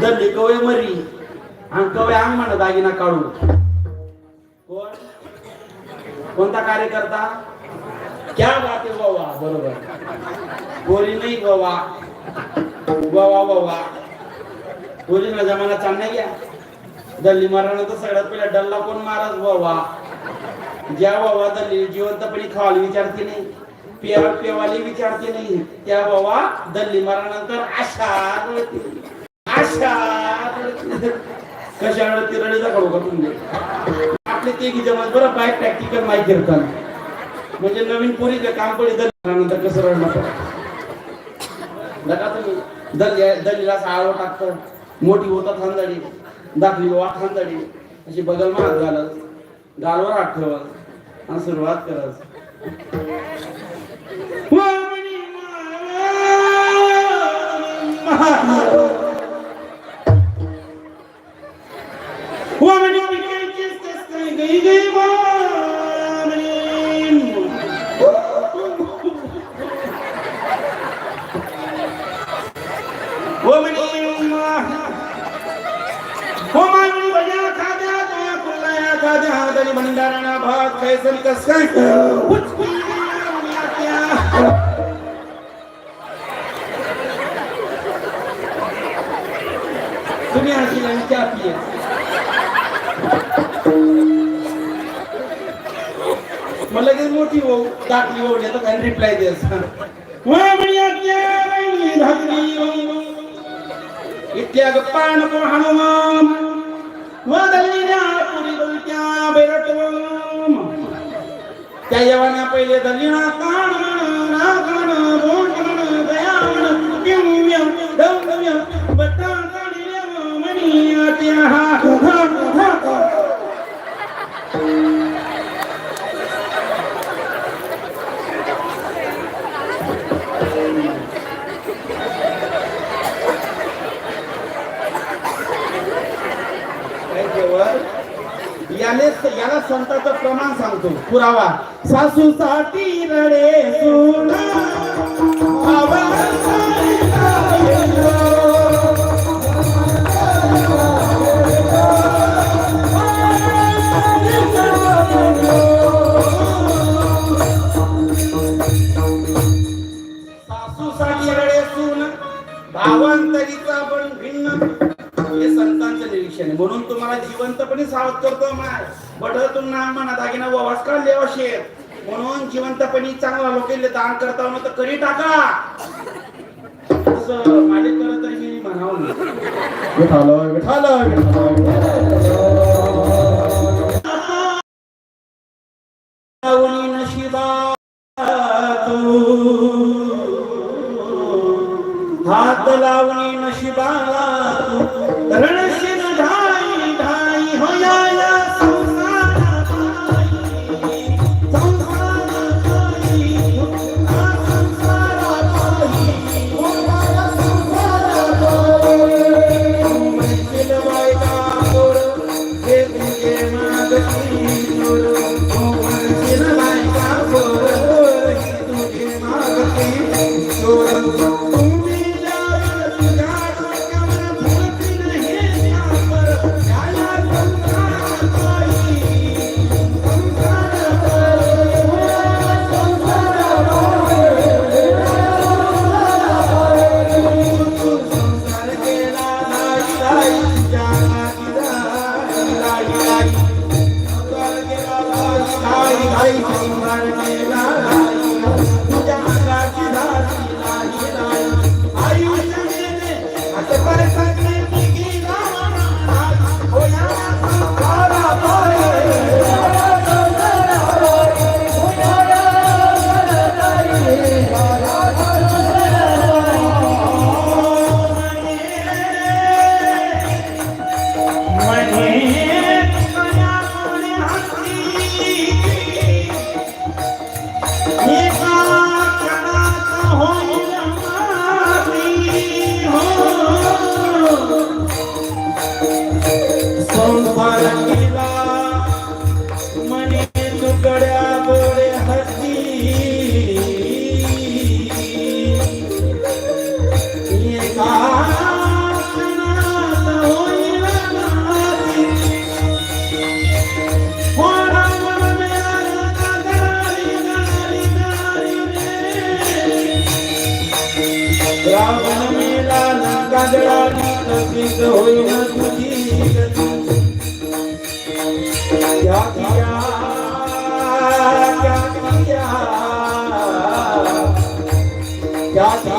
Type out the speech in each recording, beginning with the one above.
दल्ली कवे मरी. आणि कवे अंग म्हणा दागिना काढू कोण? कोणता कार्यकर्ता? क्या बात आहे बाबा बरोबर. गोरी नाही बाबा. बाबा बाबा. गोरीला जमाना चालणार घ्या. दल्ली मारल्यानंतर सगळ्यात पहिला डल्ला कोण मारत बाबा? ज्या बाबा दल्ली जिवंतपणी खावाली विचारते नाही. पिया पिवाली विचारते नाही. त्या बाबा दल्ली मारल्यानंतर आशा रडते. आशा रडते. कशा रडते का तुम्ही आपले ते की जमात बरं बाय प्रॅक्टिकल माहिती करतात म्हणजे नवीन पोरी त्या काम पडली दल्ली कसं रडणार पडतं नका तुम्ही. दल दलीला साळव टाकतो. मोठी होतात खांदाडी दाखली वाट खांदाडी अशी बगल मात घालत. गालवर आठ ठेवत. आणि सुरुवात करत. ومن म्हणे हो मागणी बजा खाद्या त्या कुल्लाया खाद्या तरी भंडाराना भात كيسن कस काय तुम्ही हसी आणि चहा मग लगेच मोठी हो दाखली ओढली तर काही रिप्लाय दे ತ್ಯಾಗಪ್ಪಾಣ ಹನುಮ ಮೊದಲಿನ ಪುರಿಗಳು ತ್ಯಾಬೆರಟುವಂ ತ್ಯಯವನ ಪೈಲೆ ದಲ್ಲಿನ ಕಾಣ ನಾಗಣ ರೋಗಣ ದಯಾವಣ ಕಿಮ್ಯ ದೌಮ್ಯ ಬತ್ತಾಣ ಮಣಿಯ ತ್ಯಾಹ याला संताचं प्रमाण सांगतो. पुरावा. सासू साठी रडे सुना. असे म्हणून जिवंतपणी चांगला लोकेले दान करता तर करी टाका. असं करत तरी मी म्हणावं नशिबा हात लावणी नशिबाला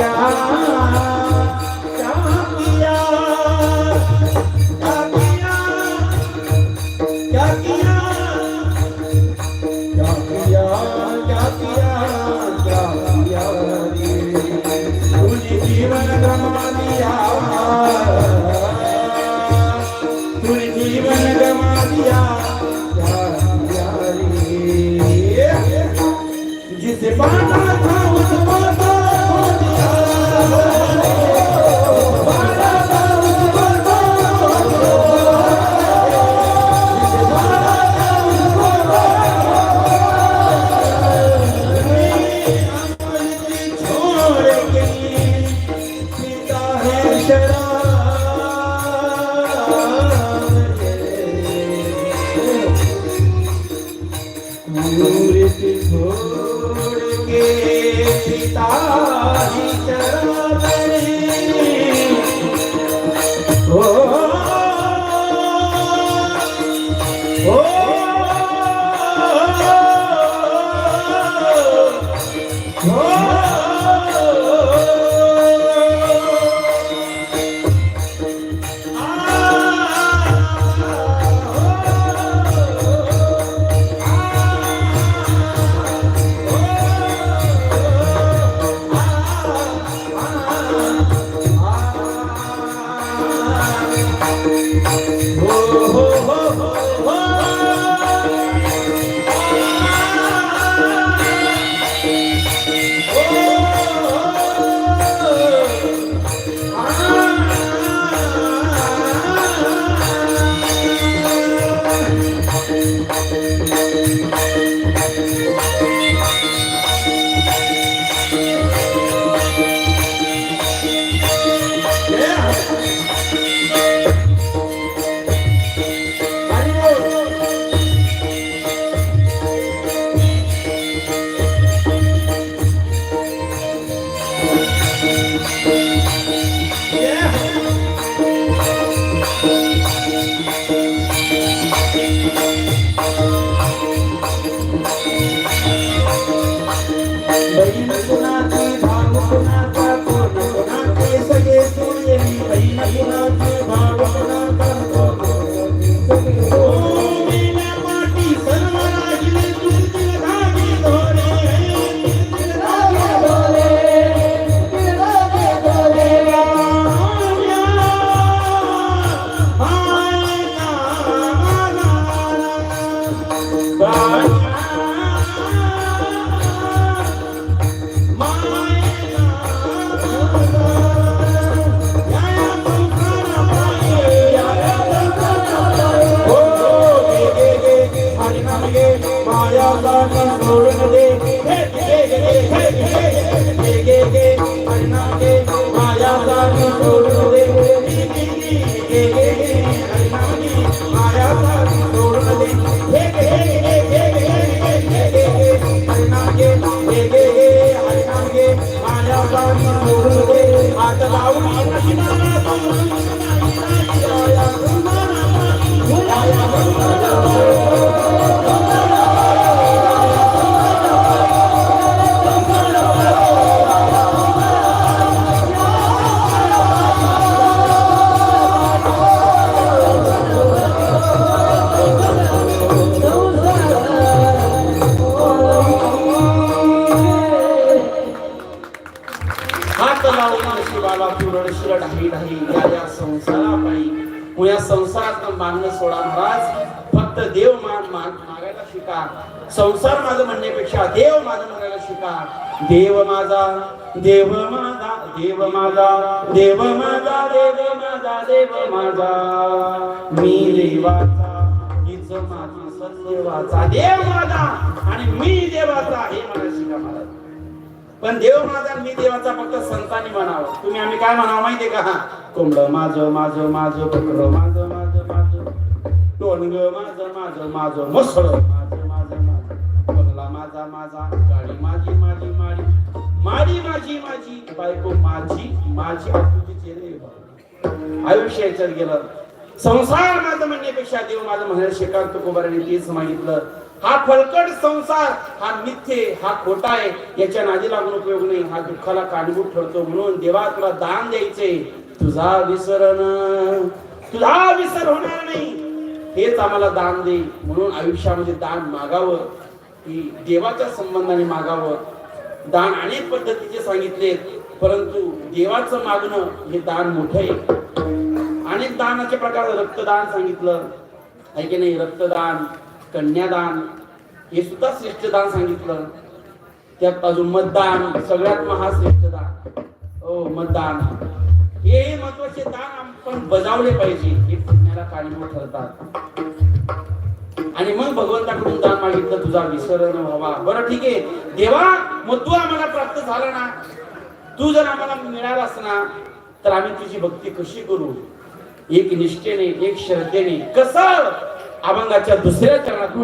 Yeah. আমার मागणं सोडा महाराज. फक्त देव माग मागायला शिका संसार माझं म्हणण्यापेक्षा देव माझं म्हणायला शिका देव माझा देव माझा देव माझा देव माझा देव माझा देव माझा. मी देवाचा हिच माझा सदेवाचा देव माझा आणि मी देवाचा हे मला शिका महाराज. पण देव माझा मी देवाचा फक्त संतांनी म्हणावं. तुम्ही आम्ही काय म्हणावं माहितीये का? हा कोंबड माझं माझं माझं माझ माझं. कोण ग माझं माझं माझं मसळ. माझं माझं बंगला माझा माझा. गाडी माझी माझी माडी. माडी माझी माझी. बायको माझी माझी. तुझी चेहरे आयुष्य याच्यात गेलं. संसार माझं म्हणण्यापेक्षा देव माझं म्हणायला श्रीकांत तुकोबाराने तेच सांगितलं. हा फलकट संसार हा मिथ्ये हा खोटा आहे. याच्या नादी लागून उपयोग नाही. हा दुःखाला कारणीभूत ठरतो म्हणून देवा तुला दान द्यायचे तुझा विसरण. तुझा विसर होणार नाही. हेच आम्हाला दान दे म्हणून आयुष्यामध्ये दान मागावं की देवाच्या संबंधाने मागावं. दान अनेक पद्धतीचे सांगितले परंतु देवाचं मागणं हे दान मोठं आहे. अनेक दानाचे प्रकार रक्तदान सांगितलं. आहे की नाही? रक्तदान कन्यादान हे सुद्धा श्रेष्ठ दान सांगितलं. त्यात अजून मतदान सगळ्यात महाश्रेष्ठ दान. हो मतदान. हे महत्त्वाचे दान आपण बजावले पाहिजे हे पुण्याला कारणीभूत ठरतात आणि मग भगवंताकडून दान मागितलं तुझा विसरण व्हावा बरं ठीक आहे देवा मग तू आम्हाला प्राप्त झाला ना तू जर आम्हाला मिळालास ना तर आम्ही तुझी भक्ती कशी करू एक निष्ठेने एक श्रद्धेने कसं अभंगाच्या दुसऱ्या चरणात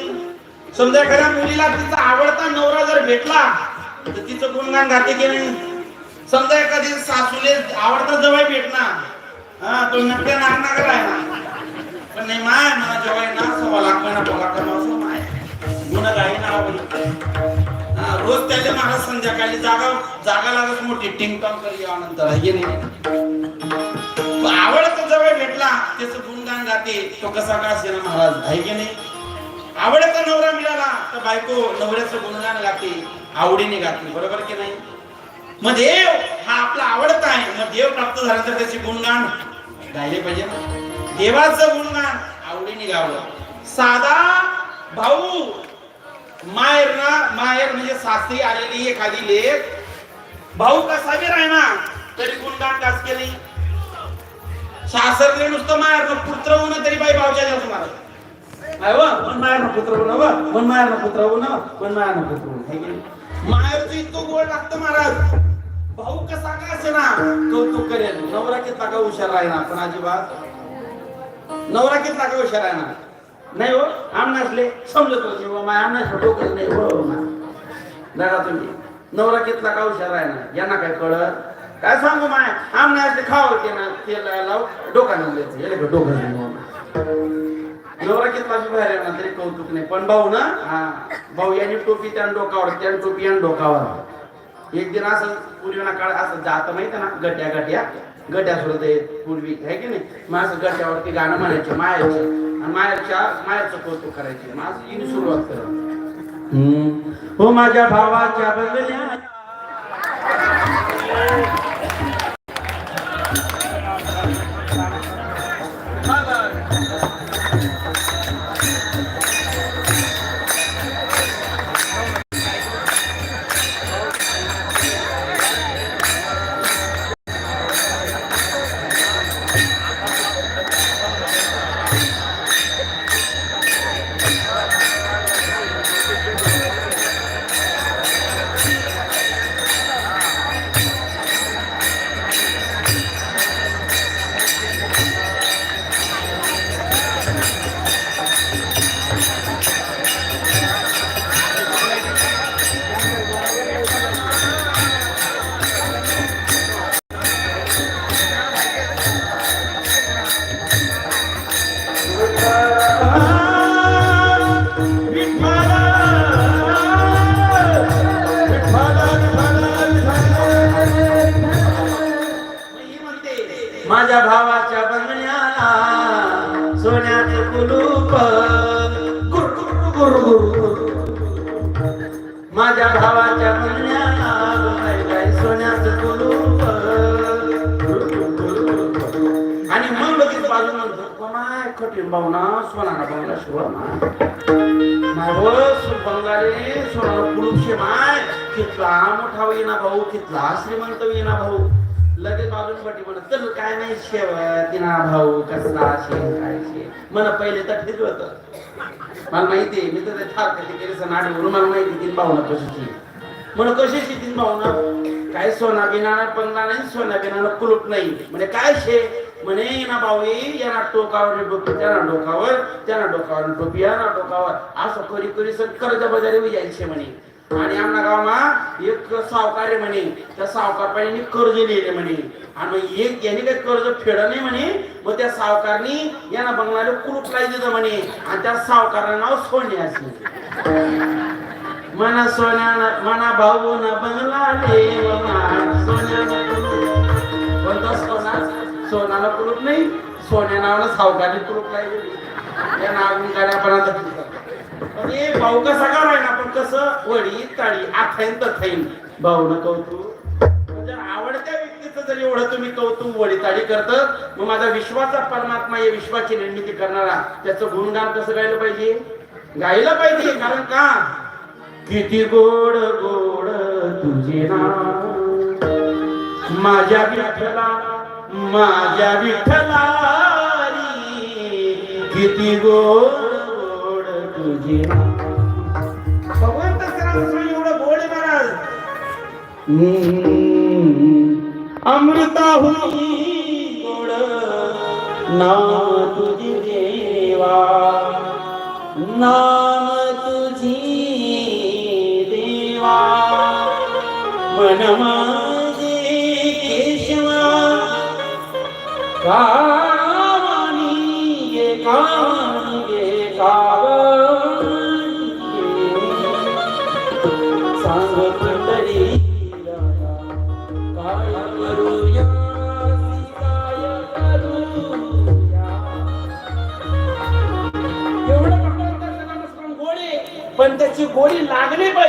नाही समजा एखाद्या मुलीला तिचा आवडता नवरा जर भेटला तर तिचं गुणगान गाते की नाही? समजा एखादी सासूले आवडता जवळ भेटणार हा तो नकट्या नागनागर आहे ना. पण नाही माय मला जेव्हा ना सव्वा लाख महिना बोला कमावसो माय. गुण गाई ना हा रोज त्याच्या महाराज संध्याकाळी जागा जागा लागत मोठी टिंगटॉंग करी नंतर हे नाही? आवडता जवळ भेटला त्याचं गुणगान गाते तो कसा का असेल महाराज आहे की नाही? आवडता नवरा मिळाला तर बायको नवऱ्याचं गुणगान गाते आवडीने गाते बरोबर की नाही? मग देव हा आपला आवडता आहे. मग देव प्राप्त झाल्यानंतर त्याचे गुणगान गायले पाहिजे ना. देवाचं गुणगान आवडीने गावलं. साधा भाऊ माहेर ना माहेर म्हणजे सासरी आलेली एखादी लेख. भाऊ कसा बी राहिना तरी गुणगान कास केली सासरले नुसतं माहेर पुत्र होणं तरी बाई भावच्या जास्त मारत आहे व मन माहेर पुत्र होणं व मन माहेर पुत्र होणं मन माहेर पुत्र होणं है इतकं गोड लागतं महाराज. भाऊ कसा का असे ना कौतुक करेल. नवरा कितला का हुशार आहे ना पण अजिबात. नवरा कितला का हुशार आहे ना नाही हो आमनासले समजत होते माय माझ्या आमनास डोकं नाही हो ना? दादा तुम्ही नवरा कितला का हुशार आहे ना यांना काय कळत? काय सांगू माय? आमनासले खावं ते ना तेल लाव डोका नव्हतं याला डोकं नाही नवरा कितला बाहेर ना तरी कौतुक नाही. पण भाऊ ना हा. भाऊ यांनी टोपी त्यानं डोकावर त्यानं टोपी यानं डोकावर. एक दिन असं पूर्वीना काळ असं जात माहिती ना गट्या गट्या गट्या सोडत आहेत पूर्वी आहे की नाही? मग असं गट्यावरती गाणं म्हणायचे मायाचं. आणि मायाच्या मायाचं कौतुक करायचे. मग असं हिने सुरुवात करत हो माझ्या भावाच्या बंगल्या माय कठीण भावना सोनाना भावना शिवा बंगाली सोनाला पुरुषे माय कितला मोठा होईना भाऊ कितला श्रीमंत होईना भाऊ. लगेच बाजून पटी म्हणत तर काय नाही शेव तिना भाऊ कसला शे काय शे मन पहिले तर ठीक होत मला माहिती मी तर ते ठाक कधी केलं नाडी म्हणून मला माहिती तीन भावना कशीची म्हण कशीची तीन भावना? काय सोना बिना पंगला नाही सोना बिना कुलूप नाही. म्हणजे काय शे? म्हणे ना भाऊई यांना टोकावर टोपी त्यांना डोकावर त्यांना डोकावर टोपी यांना डोकावर. असं करी करी सर कर्ज बाजारी जायचे म्हणे. आणि आमना गावमा एक सावकार म्हणे. त्या सावकार पाहिजे कर्ज लिहिले म्हणे. आणि मग एक याने काही कर्ज फेड नाही म्हणे. मग त्या सावकारनी यांना बंगल्याला कुलूप काय दिलं म्हणे. आणि त्या सावकारानं नाव सोने असे मना सोन्यानं मना भाऊ न बंगला देव सोन्यानं कुलूप कोणता सोनाला कुलूप नाही सोन्या नावानं सावकारी कुलूप नाही. या नागून भाऊ कसा करायला पण कसं? वडी ताळी आथाईन तथाईन भाऊ न कौतुक. म्हणजे आवडत्या व्यक्तीचं जर एवढं तुम्ही कौतुक वडी ताळी करत मग माझा विश्वाचा परमात्मा या विश्वाची निर्मिती करणारा त्याचं गुणगान कसं गायला पाहिजे? गायला पाहिजे कारण का? किती गोड गोड तुझे नाव. माझ्या विठ्ठला माझ्या विठ्ठला किती गोड गोड तुझे भगवंत सरांचं एवढं गोड महाराज. अमृता हुई गोड नाम तुझी देवा. नाम तुझी देवा. मन सांग पंढरी काय करूया काय करूया। एवढं पण त्याची गोळी लागली पाहिजे.